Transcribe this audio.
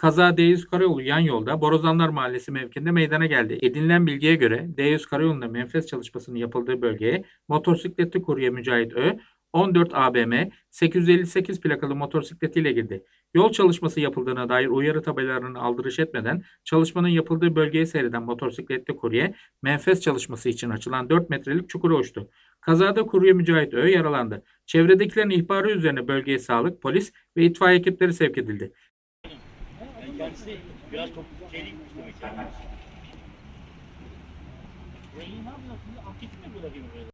Kaza D100 Karayolu yan yolda Borazanlar Mahallesi mevkinde meydana geldi. Edinilen bilgiye göre D100 Karayolu'nda menfez çalışmasının yapıldığı bölgeye motosikletli kurye Mücahit Ö 14 ABM 858 plakalı motosikletiyle girdi. Yol çalışması yapıldığına dair uyarı tabelalarını aldırış etmeden çalışmanın yapıldığı bölgeye seyreden motosikletli kurye menfez çalışması için açılan 4 metrelik çukura uçtu. Kazada kurye Mücahit Ö yaralandı. Çevredekilerin ihbarı üzerine bölgeye sağlık, polis ve itfaiye ekipleri sevk edildi. Kendisi biraz çok şeyli demek yani. Burayı ne yapıyorsun? Aktif mi burada gibi böyle?